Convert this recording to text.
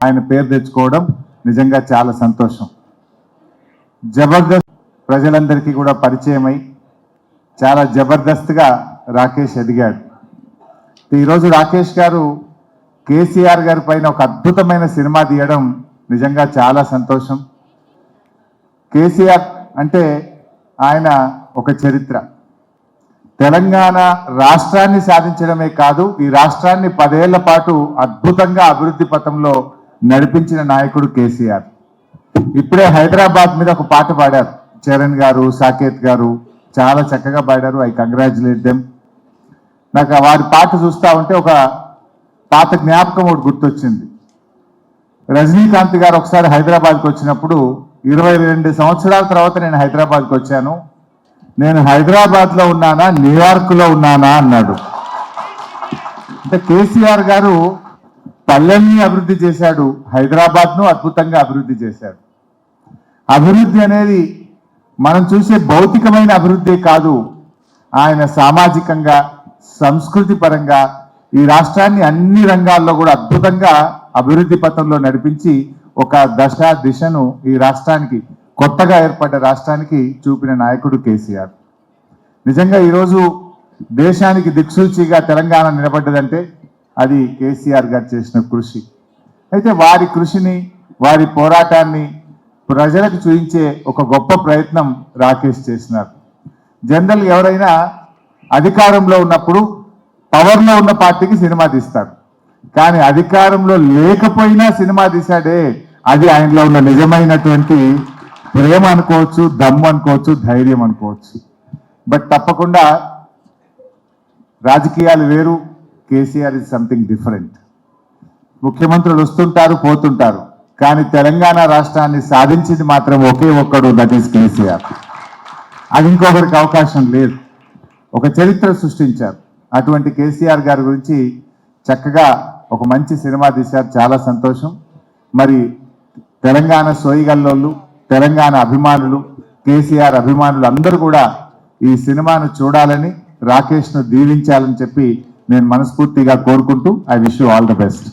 ఆయన పేరు తెచ్చుకోవడం నిజంగా చాలా సంతోషం. జబర్దస్త్ ప్రజలందరికీ కూడా పరిచయమై చాలా జబర్దస్త్గా రాకేష్ ఎదిగాడు. ఈరోజు రాకేష్ గారు కేసీఆర్ గారి పైన ఒక అద్భుతమైన సినిమా తీయడం నిజంగా చాలా సంతోషం. కేసీఆర్ అంటే ఆయన ఒక చరిత్ర. తెలంగాణ రాష్ట్రాన్ని సాధించడమే కాదు ఈ రాష్ట్రాన్ని పదేళ్ళ పాటు అద్భుతంగా అభివృద్ధి పథంలో నడిపించిన నాయకుడు కేసీఆర్. ఇప్పుడే హైదరాబాద్ మీద ఒక పాట పాడారు. చరణ్ గారు సాకేత్ గారు చాలా చక్కగా పాడారు. I congratulate them. నాకు వారి పాట చూస్తా ఉంటే ఒక పాత జ్ఞాపకం ఒకటి గుర్తొచ్చింది. రజనీకాంత్ గారు ఒకసారి హైదరాబాద్కి వచ్చినప్పుడు ఇరవై రెండు సంవత్సరాల తర్వాత నేను హైదరాబాద్కి వచ్చాను. నేను హైదరాబాద్లో ఉన్నానా? న్యూయార్క్లో ఉన్నానా? అన్నాడు. అంటే కేసీఆర్ గారు పల్లెల్ని అభివృద్ధి చేశాడు హైదరాబాద్ను అద్భుతంగా అభివృద్ధి చేశాడు. అభివృద్ధి అనేది మనం చూసే భౌతికమైన అభివృద్ధి కాదు ఆయన సామాజికంగా సంస్కృతి పరంగా ఈ రాష్ట్రాన్ని అన్ని రంగాల్లో కూడా అద్భుతంగా అభివృద్ధి పథంలో నడిపించి ఒక దశ దిశను ఈ రాష్ట్రానికి కొత్తగా ఏర్పడ్డ రాష్ట్రానికి చూపిన నాయకుడు కేసీఆర్. నిజంగా ఈరోజు దేశానికి దిక్సూచిగా తెలంగాణ నిలబడ్డదంటే అది కేసీఆర్ గారు చేసిన కృషి. అయితే వారి కృషిని వారి పోరాటాన్ని ప్రజలకు చూపించే ఒక గొప్ప ప్రయత్నం రాకేష్ చేసినారు. జనరల్ ఎవరైనా అధికారంలో ఉన్నప్పుడు పవర్లో ఉన్న పార్టీకి సినిమా తీస్తారు. కానీ అధికారంలో లేకపోయినా సినిమా తీశాడే అది ఆయనలో ఉన్న నిజమైనటువంటి ప్రేమ అనుకోవచ్చు దమ్ము అనుకోవచ్చు ధైర్యం అనుకోవచ్చు. బట్ తప్పకుండా రాజకీయాలు వేరు కేసీఆర్ ఇస్ సంథింగ్ డిఫరెంట్ ముఖ్యమంత్రులు వస్తుంటారు పోతుంటారు. కానీ తెలంగాణ రాష్ట్రాన్ని సాధించింది మాత్రం ఒకే ఒక్కడు దట్ ఈస్ కేసీఆర్. అది ఇంకొకరికి అవకాశం లేదు. ఒక చరిత్ర సృష్టించారు. అటువంటి కేసీఆర్ గారి గురించి చక్కగా ఒక మంచి సినిమా తీశారు. చాలా సంతోషం. మరి తెలంగాణ సోయిగల్లోళ్ళు తెలంగాణ అభిమానులు కేసీఆర్ అభిమానులు అందరూ కూడా ఈ సినిమాను చూడాలని రాకేష్ను దీవించాలని చెప్పి నేను మనస్ఫూర్తిగా కోరుకుంటూ I wish you all the best